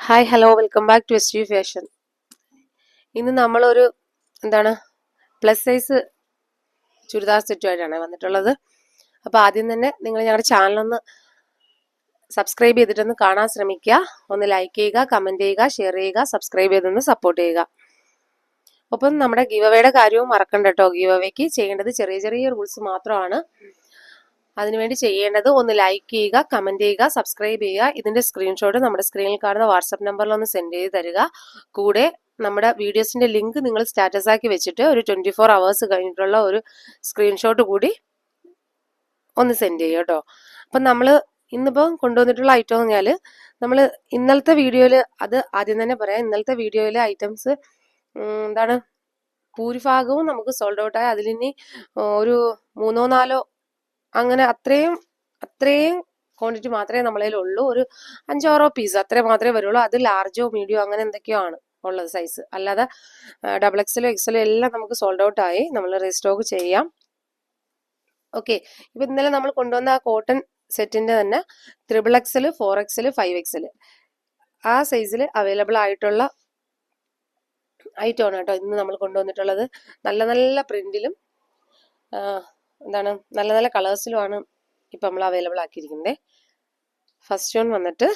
Hi hello welcome back to S U fashion ഇന്ന് നമ്മളൊരു എന്താണ് പ്ലസ് സൈസ് ചുരിദാർ സെറ്റുമായിട്ടാണ് വന്നിട്ടുള്ളത്. അപ്പോൾ ആദ്യം തന്നെ നിങ്ങൾ ഞങ്ങളുടെ ചാനലൊന്ന് സബ്സ്ക്രൈബ് ചെയ്തിട്ടൊന്ന് കാണാൻ ശ്രമിക്കുക. ഒന്ന് ലൈക്ക് ചെയ്യുക കമന്റ് ചെയ്യുക ഷെയർ ചെയ്യുക സബ്സ്ക്രൈബ് ചെയ്തൊന്ന് സപ്പോർട്ട് ചെയ്യുക. ഒപ്പം നമ്മുടെ ഗീവവേയുടെ കാര്യവും മറക്കണ്ട കേട്ടോ. ഗീവവേക്ക് ചെയ്യേണ്ടത് ചെറിയ ചെറിയ റൂൾസ് മാത്രമാണ്. അതിനുവേണ്ടി ചെയ്യേണ്ടത് ഒന്ന് ലൈക്ക് ചെയ്യുക കമന്റ് ചെയ്യുക സബ്സ്ക്രൈബ് ചെയ്യുക. ഇതിന്റെ സ്ക്രീൻഷോട്ട് നമ്മുടെ സ്ക്രീനിൽ കാണുന്ന വാട്സപ്പ് നമ്പറിൽ ഒന്ന് സെൻഡ് ചെയ്ത് തരിക. കൂടെ നമ്മുടെ വീഡിയോസിന്റെ ലിങ്ക് നിങ്ങൾ സ്റ്റാറ്റസ് ആക്കി വെച്ചിട്ട് ഒരു ട്വന്റി ഫോർ അവേഴ്സ് കഴിഞ്ഞിട്ടുള്ള ഒരു സ്ക്രീൻഷോട്ട് കൂടി ഒന്ന് സെൻഡ് ചെയ്യുക കേട്ടോ അപ്പം നമ്മൾ ഇന്നിപ്പോൾ കൊണ്ടുവന്നിട്ടുള്ള ഐറ്റം എന്ന് പറഞ്ഞാൽ നമ്മൾ ഇന്നലത്തെ വീഡിയോയിൽ അത് ആദ്യം തന്നെ പറയാം. ഇന്നലത്തെ വീഡിയോയിലെ ഐറ്റംസ് എന്താണ്? ഭൂരിഭാഗവും നമുക്ക് സോൾഡ് ഔട്ടായി അതിലിനി ഒരു മൂന്നോ നാലോ അങ്ങനെ അത്രയും അത്രയും ക്വാണ്ടിറ്റി മാത്രമേ നമ്മളിൽ ഉള്ളൂ. ഒരു അഞ്ചാറോ പീസ് അത്രേ മാത്രമേ വരുള്ളൂ. അത് ലാർജോ മീഡിയോ അങ്ങനെ എന്തൊക്കെയോ ആണ് ഉള്ളത് സൈസ് അല്ലാതെ ഡബിൾ എക്സലോ എക്സലോ എല്ലാം നമുക്ക് സോൾഡ് ഔട്ട് ആയി. നമ്മൾ റീസ്റ്റോക്ക് ചെയ്യാം. ഓക്കെ ഇപ്പൊ ഇന്നലെ നമ്മൾ കൊണ്ടുവന്ന ആ കോട്ടൺ സെറ്റിന്റെ തന്നെ triple XL four XL five XL ആ സൈസിൽ അവൈലബിൾ ആയിട്ടുള്ള ഐറ്റമാണ് കേട്ടോ ഇന്ന് നമ്മൾ കൊണ്ടുവന്നിട്ടുള്ളത്. നല്ല നല്ല പ്രിന്റിലും എന്താണ് നല്ല നല്ല കളേഴ്സിലുമാണ് ഇപ്പം നമ്മൾ അവൈലബിൾ ആക്കിയിരിക്കുന്നത്. ഫസ്റ്റ് വൺ വന്നിട്ട്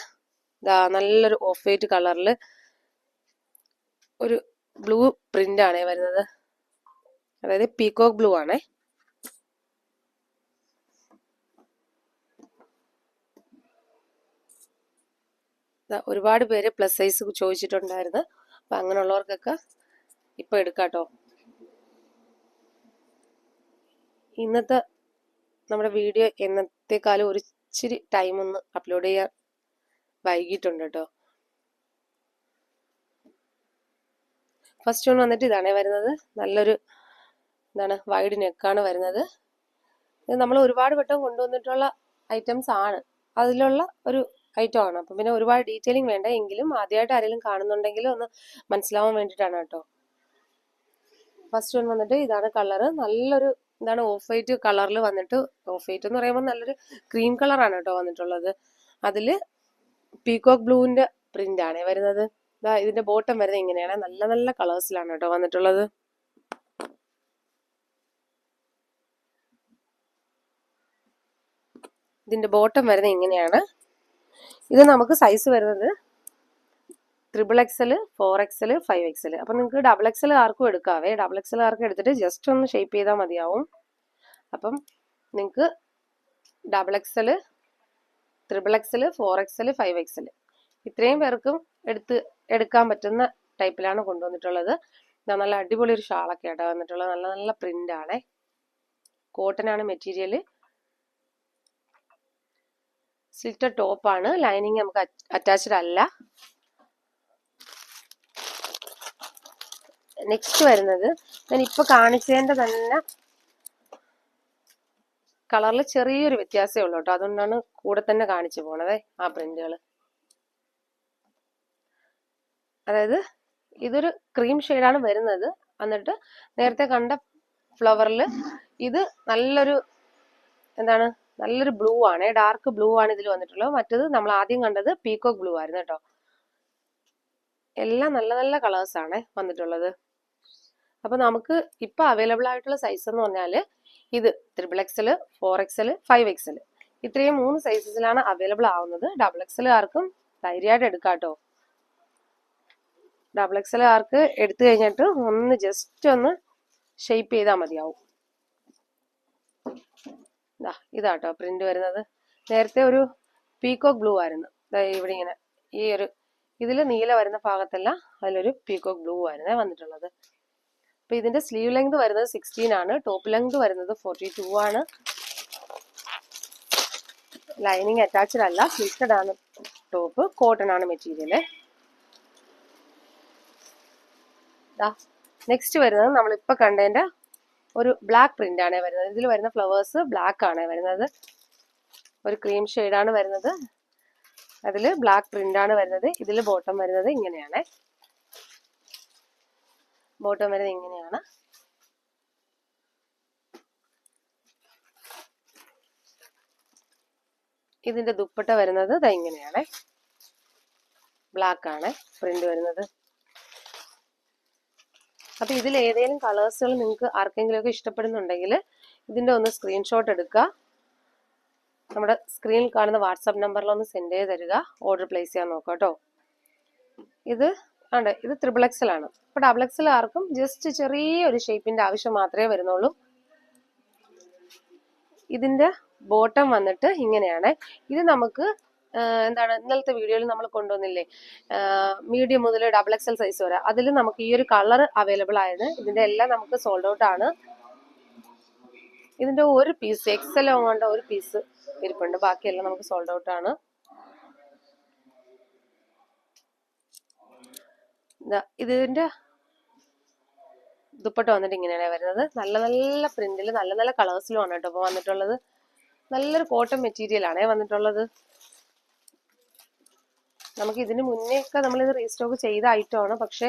നല്ലൊരു ഓഫ് വൈറ്റ് കളറിൽ ഒരു ബ്ലൂ പ്രിന്റ് ആണേ വരുന്നത്. അതായത് പീകോക്ക് ബ്ലൂ ആണേ. ഒരുപാട് പേര് പ്ലസ് സൈസ് ചോദിച്ചിട്ടുണ്ടായിരുന്നു. അപ്പം അങ്ങനെയുള്ളവർക്കൊക്കെ ഇപ്പൊ എടുക്കാട്ടോ. ഇന്നത്തെ നമ്മുടെ വീഡിയോ എന്നത്തെക്കാളും ഒരു ഇച്ചിരി ടൈം ഒന്ന് അപ്ലോഡ് ചെയ്യാൻ വൈകിട്ടുണ്ട് കേട്ടോ. ഫസ്റ്റ് വൺ വന്നിട്ട് ഇതാണേ വരുന്നത്. നല്ലൊരു എന്താണ് വൈഡ് നെക്കാണ് വരുന്നത്. ഇത് നമ്മൾ ഒരുപാട് വട്ടം കൊണ്ടുവന്നിട്ടുള്ള ഐറ്റംസ് ആണ്. അതിലുള്ള ഒരു ഐറ്റം ആണ്. അപ്പം പിന്നെ ഒരുപാട് ഡീറ്റെയിലിംഗ് വേണ്ട. എങ്കിലും ആദ്യമായിട്ട് ആരെങ്കിലും കാണുന്നുണ്ടെങ്കിൽ ഒന്ന് മനസ്സിലാവാൻ വേണ്ടിയിട്ടാണ് കേട്ടോ. ഫസ്റ്റ് വൺ വന്നിട്ട് ഇതാണ് കളറ് നല്ലൊരു എന്താണ് ഓഫ് വൈറ്റ് കളറിൽ വന്നിട്ട് ഓഫ് വൈറ്റ് എന്ന് പറയുമ്പോൾ നല്ലൊരു ക്രീം കളറാണ് കേട്ടോ വന്നിട്ടുള്ളത്. അതിൽ പീകോക്ക് ബ്ലൂവിന്റെ പ്രിന്റ് ആണ് വരുന്നത്. ഇതാ ഇതിന്റെ ബോട്ടം വരുന്നത് ഇങ്ങനെയാണ്. നല്ല നല്ല കളേഴ്സിലാണ് കേട്ടോ വന്നിട്ടുള്ളത്. ഇതിന്റെ ബോട്ടം വരുന്നത് ഇങ്ങനെയാണ്. ഇത് നമുക്ക് സൈസ് വരുന്നത് triple XL four XL five XL അപ്പം നിങ്ങൾക്ക് ഡബിൾ എക്സൽ ആർക്കും എടുക്കാവേ. ഡബിൾ എക്സൽ ആർക്കും എടുത്തിട്ട് ജസ്റ്റ് ഒന്ന് ഷേപ്പ് ചെയ്താൽ മതിയാവും. അപ്പം നിങ്ങൾക്ക് double XL triple XL four XL five XL ഇത്രയും പേർക്കും എടുത്ത് എടുക്കാൻ പറ്റുന്ന ടൈപ്പിലാണ് കൊണ്ടുവന്നിട്ടുള്ളത്. നല്ല അടിപൊളി ഒരു ഷാളൊക്കെ ആട്ടോ വന്നിട്ടുള്ളത്. നല്ല നല്ല പ്രിന്റ് ആണേ. കോട്ടൺ ആണ് മെറ്റീരിയൽ സ്ലിറ്റർ ടോപ്പാണ് ലൈനിങ് നമുക്ക് അറ്റാച്ച്ഡ് അല്ല. നെക്സ്റ്റ് വരുന്നത്. ഞാൻ ഇപ്പൊ കാണിച്ചതിന്റെ തന്നെ കളറിൽ ചെറിയൊരു വ്യത്യാസമേ ഉള്ളൂ കേട്ടോ. അതുകൊണ്ടാണ് കൂടെ തന്നെ കാണിച്ചു പോണത് ആ പ്രിന്റുകൾ അതായത് ഇതൊരു ക്രീം ഷെയ്ഡാണ് വരുന്നത്. എന്നിട്ട് നേരത്തെ കണ്ട ഫ്ലവറിൽ ഇത് നല്ലൊരു എന്താണ്? നല്ലൊരു ബ്ലൂ ആണ്. ഡാർക്ക് ബ്ലൂ ആണ് ഇതിൽ വന്നിട്ടുള്ളത്. മറ്റത് നമ്മൾ ആദ്യം കണ്ടത് പീക്കോക്ക് ബ്ലൂ ആയിരുന്നു കേട്ടോ. എല്ലാം നല്ല നല്ല കളേഴ്സ് ആണ് വന്നിട്ടുള്ളത്. അപ്പൊ നമുക്ക് ഇപ്പൊ അവൈലബിൾ ആയിട്ടുള്ള സൈസ് എന്ന് പറഞ്ഞാൽ ഇത് triple XL four XL five XL ഇത്രയും മൂന്ന് സൈസസിലാണ് അവൈലബിൾ ആവുന്നത്. ഡബിൾ എക്സലുകാർക്കും ധൈര്യമായിട്ട് എടുക്കാം കേട്ടോ. ഡബിൾ എക്സലുകാർക്ക് എടുത്തു കഴിഞ്ഞിട്ട് ഒന്ന് ജസ്റ്റ് ഒന്ന് ഷെയ്പ്പ് ചെയ്താൽ മതിയാവും. ഇതാ ഇതാട്ടോ പ്രിന്റ് വരുന്നത്. നേരത്തെ ഒരു പീകോക്ക് ബ്ലൂ ആയിരുന്നു. ഇവിടെ ഇങ്ങനെ ഈ ഒരു ഇതിൽ നീല വരുന്ന ഭാഗത്തല്ല അതിലൊരു പീകോക്ക് ബ്ലൂ ആയിരുന്നേ വന്നിട്ടുള്ളത്. അപ്പൊ ഇതിന്റെ സ്ലീവ് ലെങ്ത് വരുന്നത് സിക്സ്റ്റീൻ ആണ്. ടോപ്പ് ലെങ്ത് വരുന്നത് ഫോർട്ടി ടു ആണ്. ലൈനിങ് അറ്റാച്ച്ഡ് അല്ല. സ്ലിറ്റഡ് ആണ് ടോപ്പ് കോട്ടൺ ആണ് മെറ്റീരിയൽ നെക്സ്റ്റ് വരുന്നത് നമ്മളിപ്പോ കണ്ടതിന്റെ ഒരു ബ്ലാക്ക് പ്രിന്റ് ആണ് വരുന്നത്. ഇതിൽ വരുന്ന ഫ്ലവേഴ്സ് ബ്ലാക്ക് ആണ് വരുന്നത്. ഒരു ക്രീം ആണ് വരുന്നത്. അതിൽ ബ്ലാക്ക് പ്രിന്റ് ആണ് വരുന്നത്. ഇതിൽ ബോട്ടം വരുന്നത് ഇങ്ങനെയാണ്. ബോട്ടം വരുന്നത് ഇങ്ങനെയാണ്. ഇതിന്റെ ദുപ്പട്ട വരുന്നത് ഇതാ ഇങ്ങനെയാണ്. ബ്ലാക്ക് ആണ് പ്രിന്റ് വരുന്നത്. അപ്പൊ ഇതിൽ ഏതെങ്കിലും കളേഴ്സുകൾ നിങ്ങൾക്ക് ആർക്കെങ്കിലും ഒക്കെ ഇഷ്ടപ്പെടുന്നുണ്ടെങ്കിൽ ഇതിന്റെ ഒന്ന് സ്ക്രീൻഷോട്ട് എടുക്കുക. നമ്മുടെ സ്ക്രീനിൽ കാണുന്ന വാട്സാപ്പ് നമ്പറിൽ ഒന്ന് സെൻഡ് ചെയ്ത് തരിക. ഓർഡർ പ്ലേസ് ചെയ്യാൻ നോക്കാം കേട്ടോ. ഇത് ആണ് ഇത് ത്രിബിൾ എക്സൽ ആണ്. അപ്പൊ ഡബിൾ എക്സൽ ആർക്കും ജസ്റ്റ് ചെറിയൊരു ഷേപ്പിന്റെ ആവശ്യം മാത്രമേ വരുന്നുള്ളൂ. ഇതിന്റെ ബോട്ടം വന്നിട്ട് ഇങ്ങനെയാണ്. ഇത് നമുക്ക് എന്താണ് ഇന്നലത്തെ വീഡിയോയിൽ നമ്മൾ കൊണ്ടുവന്നില്ലേ? മീഡിയം മുതൽ ഡബിൾ എക്സൽ സൈസ് വരെ. അതിൽ നമുക്ക് ഈ ഒരു കളർ അവൈലബിൾ ആയത് ഇതിന്റെ എല്ലാം നമുക്ക് സോൾഡ് ഔട്ട് ആണ്. ഇതിന്റെ ഒരു പീസ് എക്സൽ കൊണ്ട് ഒരു പീസ് ഇരിപ്പുണ്ട്. ബാക്കിയെല്ലാം നമുക്ക് സോൾഡ് ഔട്ട് ആണ്. ദാ ഇതിന്റെ ദുപ്പട്ട വന്നിട്ട് ഇങ്ങനെയാണ് വരുന്നത്. നല്ല നല്ല പ്രിന്റിൽ നല്ല നല്ല കളേഴ്സിലുമാണ് കേട്ടോ ഇപ്പൊ വന്നിട്ടുള്ളത്. നല്ലൊരു കോട്ടൺ മെറ്റീരിയൽ ആണേ വന്നിട്ടുള്ളത്. നമുക്ക് ഇതിന് ഒക്കെ നമ്മളിത് റീസ്റ്റോക്ക് ചെയ്ത ഐറ്റം ആണ് പക്ഷെ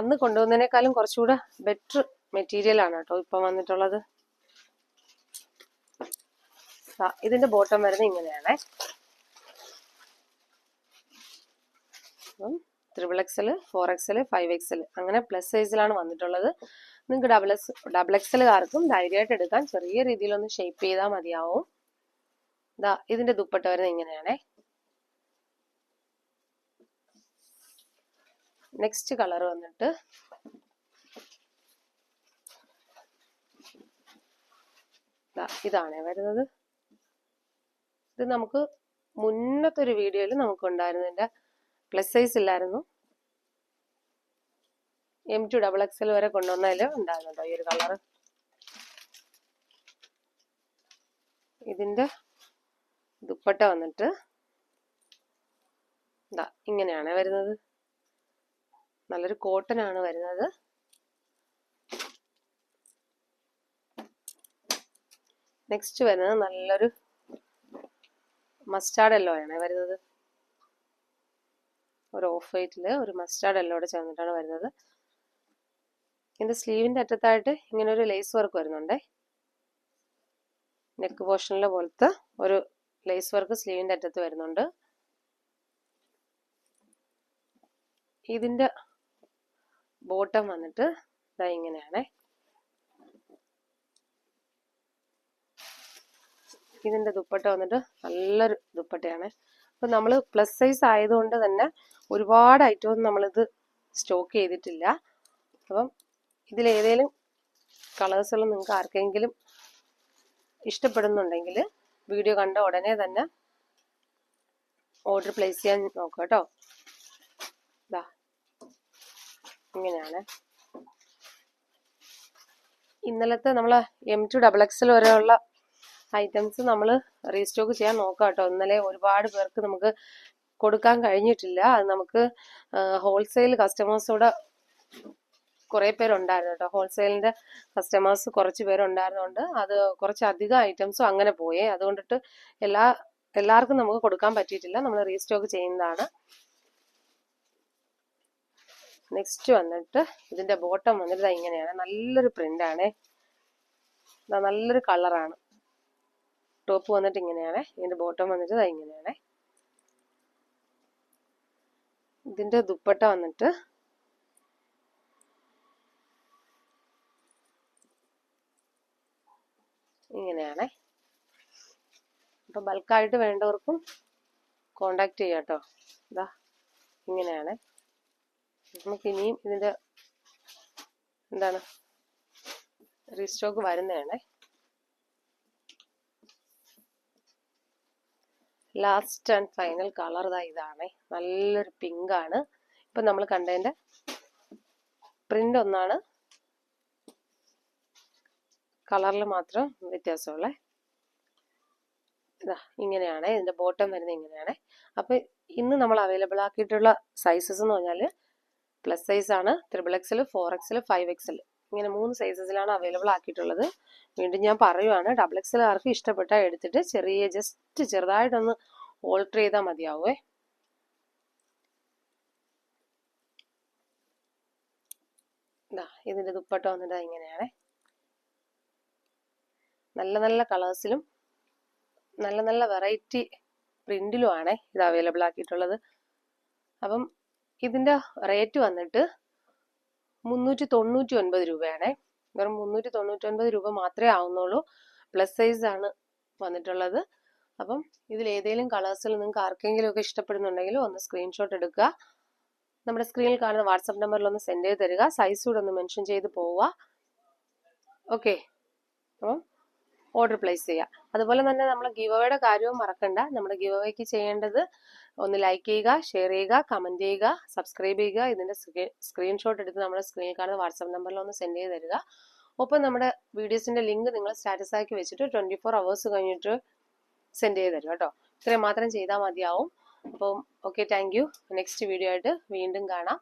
അന്ന് കൊണ്ടുവന്നതിനേക്കാളും കുറച്ചുകൂടെ ബെറ്റർ മെറ്റീരിയൽ ആണ് കേട്ടോ ഇപ്പം വന്നിട്ടുള്ളത്. ഇതിന്റെ ബോട്ടം വരുന്നത് ഇങ്ങനെയാണേ. അപ്പം triple XL four XL five XL അങ്ങനെ പ്ലസ് സൈസിലാണ് വന്നിട്ടുള്ളത്. നിങ്ങൾക്ക് ഡബിൾ എക്സ് ഡബിൾ എക്സലുകാർക്കും ധൈര്യമായിട്ട് എടുക്കാൻ ചെറിയ രീതിയിലൊന്ന് ഷേപ്പ് ചെയ്താൽ മതിയാവും. ഇതാ ഇതിന്റെ ദുപ്പട്ട വരുന്നത് ഇങ്ങനെയാണേ. നെക്സ്റ്റ് കളർ വന്നിട്ട് ഇതാണേ വരുന്നത്. ഇത് നമുക്ക് മുന്നത്തെ ഒരു വീഡിയോയിൽ നമുക്ക് ഉണ്ടായിരുന്നതിന്റെ പ്ലസ് സൈസ് ഇല്ലായിരുന്നു. എം ടു ഡബിൾ എക്സൽ വരെ കൊണ്ടുവന്നതിൽ ഉണ്ടായിരുന്നുണ്ടോ ഈ ഒരു കളർ ഇതിന്റെ ദുപ്പട്ട വന്നിട്ട് ഇതാ ഇങ്ങനെയാണ് വരുന്നത്. നല്ലൊരു കോട്ടൺ ആണ് വരുന്നത്. നെക്സ്റ്റ് വരുന്നത് നല്ലൊരു മസ്റ്റാർഡ് എല്ലോ ആണ് വരുന്നത്. ഒരു ഓഫ് വൈറ്റിൽ ഒരു മസ്റ്റാർഡ് യെല്ലോടെ ചേർന്നിട്ടാണ് വരുന്നത്. ഇതിന്റെ സ്ലീവിന്റെ അറ്റത്തായിട്ട് ഇങ്ങനെ ഒരു ലേസ് വർക്ക് വരുന്നുണ്ടേ നെക്ക് പോർഷനിലെ പോലത്തെ ഒരു ലേസ് വർക്ക് സ്ലീവിന്റെ അറ്റത്ത് വരുന്നുണ്ട്. ഇതിന്റെ ബോട്ടം വന്നിട്ട് ഇതാ ഇങ്ങനെയാണ്. ഇതിന്റെ ദുപ്പട്ട വന്നിട്ട് നല്ലൊരു ദുപ്പട്ടയാണ്. അപ്പം നമ്മൾ പ്ലസ് സൈസ് ആയതുകൊണ്ട് തന്നെ ഒരുപാട് ഐറ്റം നമ്മളിത് സ്റ്റോക്ക് ചെയ്തിട്ടില്ല. അപ്പം ഇതിലേതേലും കളേഴ്സുകൾ നിങ്ങൾക്ക് ആർക്കെങ്കിലും ഇഷ്ടപ്പെടുന്നുണ്ടെങ്കിൽ വീഡിയോ കണ്ട ഉടനെ തന്നെ ഓർഡർ പ്ലേസ് ചെയ്യാൻ നോക്കുക കേട്ടോ. ഇതാ ഇങ്ങനെയാണ്. ഇന്നലത്തെ നമ്മൾ എം ടു ഡബിൾ എക്സൽ വരെയുള്ള ഐറ്റംസ് നമ്മൾ റീസ്റ്റോക്ക് ചെയ്യാൻ നോക്കാം കേട്ടോ ഇന്നലെ ഒരുപാട് പേർക്ക് നമുക്ക് കൊടുക്കാൻ കഴിഞ്ഞിട്ടില്ല. അത് നമുക്ക് ഹോൾസെയിൽ കസ്റ്റമേഴ്സോടെ കുറെ പേരുണ്ടായിരുന്നു കേട്ടോ. ഹോൾസെയിലിന്റെ കസ്റ്റമേഴ്സ് കുറച്ച് പേരുണ്ടായിരുന്നുകൊണ്ട് അത് കുറച്ച് അധികം ഐറ്റംസും അങ്ങനെ പോയേ. അതുകൊണ്ടിട്ട് എല്ലാ എല്ലാവർക്കും നമുക്ക് കൊടുക്കാൻ പറ്റിയിട്ടില്ല. നമ്മൾ റീസ്റ്റോക്ക് ചെയ്യുന്നതാണ്. നെക്സ്റ്റ് വന്നിട്ട് ഇതിന്റെ ബോട്ടം വന്നിട്ട് ഇങ്ങനെയാണ്. നല്ലൊരു പ്രിന്റ് ആണ്. നല്ലൊരു കളറാണ് ടോപ്പ് വന്നിട്ട് ഇങ്ങനെയാണ്. ഇതിന്റെ ബോട്ടം വന്നിട്ട് ഇങ്ങനെയാണ്. ഇതിന്റെ ദുപ്പട്ട വന്നിട്ട് ഇങ്ങനെയാണേ. അപ്പൊ ബൾക്കായിട്ട് വേണ്ടവർക്കും കോണ്ടാക്ട് ചെയ്യാം കേട്ടോ. ഇതാ ഇങ്ങനെയാണ്. നമുക്ക് ഇനിയും ഇതിന്റെ എന്താണ് റീസ്റ്റോക്ക് വരുന്നതാണേ. ലാസ്റ്റ് ആൻഡ് ഫൈനൽ കളർ ഇതാ ഇതാണേ. നല്ലൊരു പിങ്ക് ആണ്. ഇപ്പൊ നമ്മൾ കണ്ടതിന്റെ പ്രിന്റ് ഒന്നാണ്. കളറിൽ മാത്രം വ്യത്യാസമുള്ളേ. ഇതാ ഇങ്ങനെയാണ്. ഇതിന്റെ ബോട്ടം വരുന്നത് ഇങ്ങനെയാണ്. അപ്പൊ ഇന്ന് നമ്മൾ അവൈലബിൾ ആക്കിയിട്ടുള്ള സൈസസ് എന്ന് പറഞ്ഞാൽ പ്ലസ് സൈസ് ആണ്. Triple XL four XL five XL ഇങ്ങനെ മൂന്ന് സൈസസിലാണ് അവൈലബിൾ ആക്കിയിട്ടുള്ളത്. വീണ്ടും ഞാൻ പറയുവാണ് ഡബിൾ എക്സൽ ആർക്ക് ഇഷ്ടപ്പെട്ടാൽ എടുത്തിട്ട് ചെറിയ ജസ്റ്റ് ചെറുതായിട്ടൊന്ന് ഓൾട്ടർ ചെയ്താൽ മതിയാവുമേ ഇതാ ഇതിന്റെ ദുപ്പട്ട വന്നിട്ട് ഇങ്ങനെയാണേ. നല്ല നല്ല കളേഴ്സിലും നല്ല നല്ല വെറൈറ്റി പ്രിന്റിലും ആണേ ഇത് അവൈലബിൾ ആക്കിയിട്ടുള്ളത്. അപ്പം ഇതിന്റെ റേറ്റ് വന്നിട്ട് മുന്നൂറ്റി തൊണ്ണൂറ്റി ഒൻപത് രൂപയാണ്. വെറും മുന്നൂറ്റി തൊണ്ണൂറ്റി ഒൻപത് രൂപ മാത്രമേ ആവുന്നുള്ളൂ. പ്ലസ് സൈസ് ആണ് വന്നിട്ടുള്ളത്. അപ്പം ഇതിൽ ഏതെങ്കിലും കളേഴ്സിൽ നിങ്ങൾക്ക് ആർക്കെങ്കിലും ഒക്കെ ഇഷ്ടപ്പെടുന്നുണ്ടെങ്കിൽ ഒന്ന് സ്ക്രീൻഷോട്ട് എടുക്കുക. നമ്മുടെ സ്ക്രീനിൽ കാണുന്ന വാട്സപ്പ് നമ്പറിൽ ഒന്ന് സെൻഡ് ചെയ്ത് തരിക. സൈസ് കൂടെ ഒന്ന് മെൻഷൻ ചെയ്ത് പോവുക. ഓക്കെ അപ്പം ഓർഡർ പ്ലേസ് ചെയ്യുക അതുപോലെ തന്നെ നമ്മൾ ഗിവ് അവയുടെ കാര്യവും മറക്കണ്ട. നമ്മുടെ ഗിവ് അവയ്ക്ക് ചെയ്യേണ്ടത് ഒന്ന് ലൈക്ക് ചെയ്യുക ഷെയർ ചെയ്യുക കമന്റ് ചെയ്യുക സബ്സ്ക്രൈബ് ചെയ്യുക ഇതിന്റെ സ്ക്രീൻഷോട്ട് എടുത്ത് നമ്മുടെ സ്ക്രീനിൽ കാണുന്ന വാട്സപ്പ് നമ്പറിൽ ഒന്ന് സെൻഡ് ചെയ്ത് തരിക. ഒപ്പം നമ്മുടെ വീഡിയോസിന്റെ ലിങ്ക് നിങ്ങൾ സ്റ്റാറ്റസ് ആക്കി വെച്ചിട്ട് ട്വന്റി ഫോർ അവേഴ്സ് കഴിഞ്ഞിട്ട് സെൻഡ് ചെയ്ത് തരും കേട്ടോ. ഇത്രയും മാത്രം ചെയ്താൽ മതിയാവും. അപ്പം okay thank you next video ആയിട്ട് വീണ്ടും കാണാം.